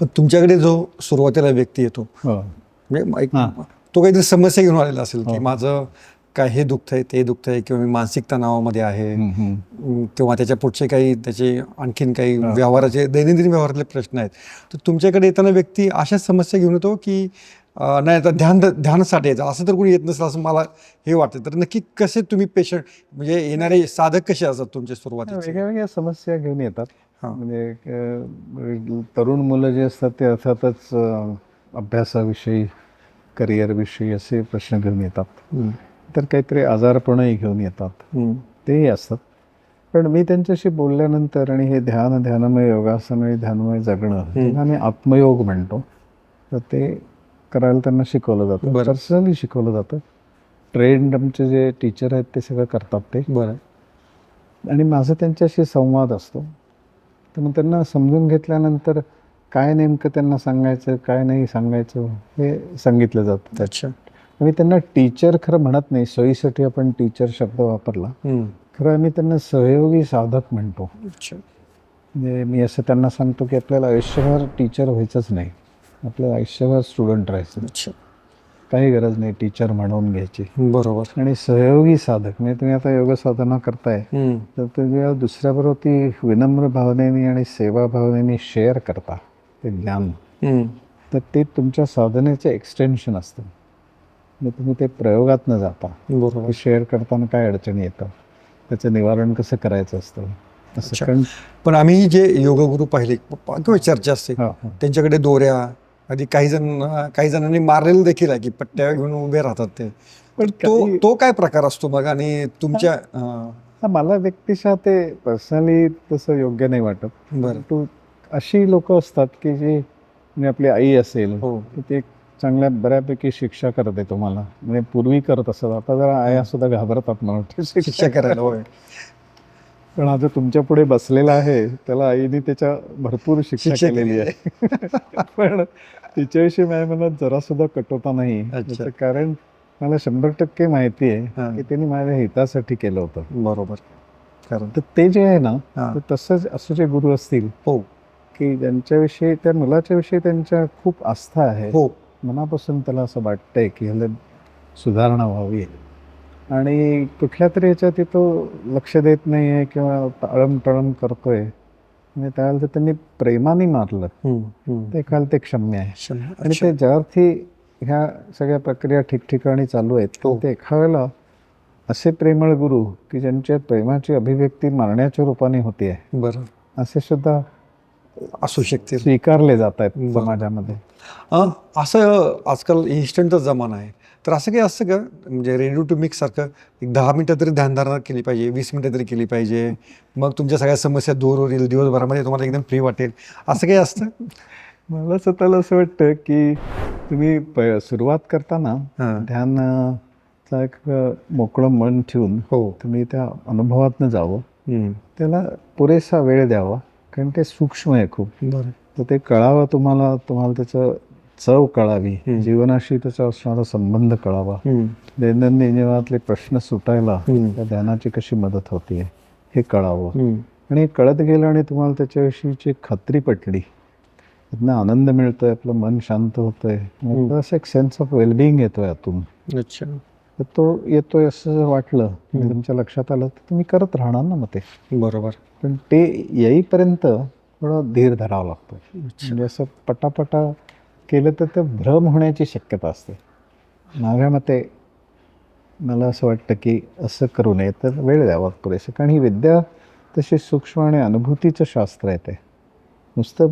पण तुमच्याकडे जो सुरुवातीला व्यक्ती येतो हो म्हणजे एक-. तो काहीतरी समस्या घेऊन आलेला असेल की हो. माझं काय हे दुखतंय ते दुखतंय किंवा मी मानसिक तणावामध्ये आहे किंवा त्याच्या पुढचे काही त्याचे आणखीन काही. व्यवहाराचे दैनंदिन व्यवहारातले प्रश्न आहेत तर तुमच्याकडे येताना व्यक्ती अशाच समस्या घेऊन येतो की नाही आता ध्यान ध्यानासाठी यायचं असं तर कोणी येत नसेल असं मला हे वाटतं तर नक्की कसे तुम्ही पेशंट म्हणजे येणारे साधक कसे असतात तुमच्या सुरुवातीचे वेगळ्या वेगळ्या समस्या घेऊन येतात. म्हणजे तरुण मुलं जे असतात ते अर्थातच अभ्यासाविषयी करिअरविषयी असे प्रश्न घेऊन येतात. तर काहीतरी आजारपणही घेऊन येतात. तेही असतात. पण मी त्यांच्याशी बोलल्यानंतर आणि हे ध्यान ध्यानमय योगासनमय ध्यानमय जगणं आम्ही आत्मयोग म्हणतो तर ते करायला त्यांना शिकवलं जातं. पर्सनली शिकवलं जातं. ट्रेंड आमचे जे टीचर आहेत ते सगळं करतात ते. बरं. आणि माझा त्यांच्याशी संवाद असतो. तर मग त्यांना समजून घेतल्यानंतर काय नेमकं त्यांना सांगायचं काय नाही सांगायचं हे सांगितलं जातं. अच्छा. मी त्यांना टीचर खरं म्हणत नाही सोयीसाठी आपण टीचर शब्द वापरला. खरं आम्ही त्यांना सहयोगी साधक म्हणतो. अच्छा. म्हणजे मी असं त्यांना सांगतो की आपल्याला आयुष्यभर टीचर व्हायचंच नाही. आपलं आयुष्यभर स्टुडंट राहायचं. अच्छा. काही गरज नाही टीचर म्हणून घ्यायची. बरोबर. आणि सहयोगी साधक म्हणजे तुम्ही आता योग साधना करताय. तर तुम्ही दुसऱ्याबरोबर ती विनम्र भावनेने आणि सेवा भावनेने शेअर करता ते ज्ञान. तर ते तुमच्या साधनेचं एक्सटेन्शन असतं. म्हणजे तुम्ही ते प्रयोगात न जाता. बरोबर. शेअर करताना काय अडचणी येतं? त्याचं निवारण कसं करायचं असतं? असं पण आम्ही जे योगगुरू पाहिले किंवा चर्चा असते. त्यांच्याकडे दोऱ्या आधी काही जण काही जणांनी मारलेलं देखील आहे की पट्ट्या घेऊन उभे राहतात ते. पण तो तो काय प्रकार असतो मग? आणि तुमच्या हा, मला व्यक्तिशः ते पर्सनली तसं योग्य नाही वाटत. बरं. परंतु अशी लोक असतात की जी म्हणजे आपली आई असेल हो. ती एक चांगल्या बऱ्यापैकी शिक्षा करते तुम्हाला. म्हणजे पूर्वी करत असत. आता जरा आया सुद्धा घाबरतात मला शिक्षा करायला होय. पण आता तुमच्यापुढे बसलेला आहे त्याला आईने त्याच्या भरपूर शिक्षा केलेली आहे. पण तिच्याविषयी माझ्या मनात जरा सुद्धा कटोता नाही. कारण मला शंभर टक्के माहिती आहे. की त्यांनी माझ्या हितासाठी केलं होतं. बरोबर. कारण तर ते जे आहे ना. तर तसंच असं जे गुरु असतील हो. की ज्यांच्याविषयी त्या मुलाच्या विषयी त्यांच्या खूप आस्था आहे हो. मनापासून त्याला असं वाटतंय की ह्याला सुधारणा व्हावी. आणि कुठल्या तरी ह्याच्यात तो लक्ष देत नाही आहे किंवा टाळम टळम करतोय. म्हणजे त्यावेळेला तर त्यांनी प्रेमाने मारलं. ते काल ते क्षम्य आहे. आणि ते ज्या अर्थी ह्या सगळ्या प्रक्रिया ठिकठिकाणी चालू आहेत हो. ते एका वेळेला असे प्रेमळ गुरु की ज्यांच्या प्रेमाची अभिव्यक्ती मारण्याच्या रूपाने होती आहे बरं. असे सुद्धा असू शकते स्वीकारले जात आहेत. समाजामध्ये. असं आजकाल इन्स्टंटच जमाना आहे. तर असं काही असतं का? म्हणजे रेडिओ टू मिक्स सारखं? एक दहा मिनटं तरी ध्यानधारणा केली पाहिजे वीस मिनटं तरी केली पाहिजे. मग तुमच्या सगळ्या समस्या दूर होतील दिवसभरामध्ये तुम्हाला एकदम फ्री वाटेल. असं काही असतं? मला स्वतःला असं वाटतं की तुम्ही सुरुवात करताना. ध्यानाचा एक मोकळं मन ठेवून हो. तुम्ही त्या अनुभवातनं जावं. त्याला पुरेसा वेळ द्यावा कारण ते सूक्ष्म आहे खूप. बरं. तर ते कळावं तुम्हाला तुम्हाला त्याचं चव कळावी. जीवनाशी त्याचा असणारा संबंध कळावा. दैनंदिन जीवनातले प्रश्न सुटायला. त्या ध्यानाची कशी मदत होते हे कळावं. आणि कळत गेलं आणि तुम्हाला त्याच्याविषयीची खात्री पटली त्यातनं आनंद मिळतोय आपलं मन शांत होतंय असं एक सेन्स ऑफ वेलबिंग येतोय आतून. अच्छा. तर तो येतोय असं वाटलं तुमच्या लक्षात आलं तर तुम्ही करत राहणार ना मग ते. बरोबर. पण ते येईपर्यंत थोडं धीर धरावा लागतो म्हणजे असं पटापटा केलं तर ते भ्रम होण्याची शक्यता असते. माझ्या मते मला असं वाटतं की असं करू नये तर वेळ द्यावा पुरेसं. कारण ही विद्या तशी सूक्ष्म आणि अनुभूतीचं शास्त्र आहे ते. नुसतं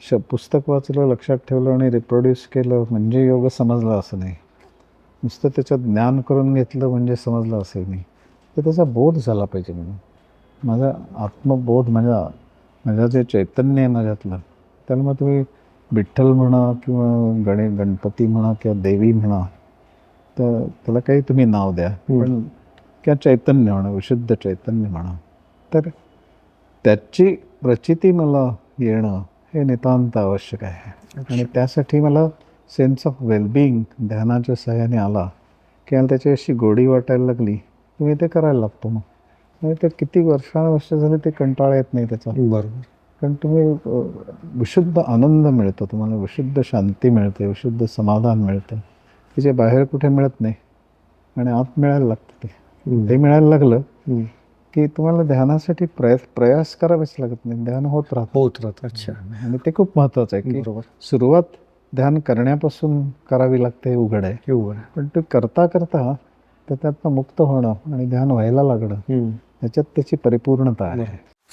श पुस्तक वाचलं लक्षात ठेवलं आणि रिप्रोड्यूस केलं म्हणजे योग समजला असं नाही. नुसतं त्याचं ज्ञान करून घेतलं म्हणजे समजलं असेल नाही. तर त्याचा बोध झाला पाहिजे म्हणून. माझा आत्मबोध माझा माझ्या जे चैतन्य आहे माझ्यातलं त्याला मग तुम्ही विठ्ठल म्हणा किंवा गणे गणपती म्हणा किंवा देवी म्हणा तर त्याला काही तुम्ही नाव द्या. पण किंवा चैतन्य म्हणा विशुद्ध चैतन्य म्हणा तर त्याची प्रचिती मला येणं हे नितांत आवश्यक आहे. आणि त्यासाठी मला सेन्स ऑफ वेलबिंग ध्यानाच्या सहाय्याने आला की मला त्याची अशी गोडी वाटायला लागली. तुम्ही ते करायला लागतो मग. आणि ते किती वर्षानुवर्ष झाले ते कंटाळा येत नाही त्याचा. बरोबर. कारण तुम्ही विशुद्ध आनंद मिळतो तुम्हाला विशुद्ध शांती मिळते विशुद्ध समाधान मिळते. की जे बाहेर कुठे मिळत नाही आणि आत मिळायला लागतं ते. ते मिळायला लागलं की तुम्हाला ध्यानासाठी प्रयास प्रयास करावेच लागत नाही. ध्यान होत राहतं. होत राहत. अच्छा. आणि ते खूप महत्त्वाचं आहे की बरोबर. सुरुवात ध्यान करण्यापासून करावी लागते हे उघड आहे. हे उघड आहे. पण ते करता करता तर त्यातनं मुक्त होणं आणि ध्यान व्हायला लागणं. ह्याच्यात त्याची परिपूर्णता आहे.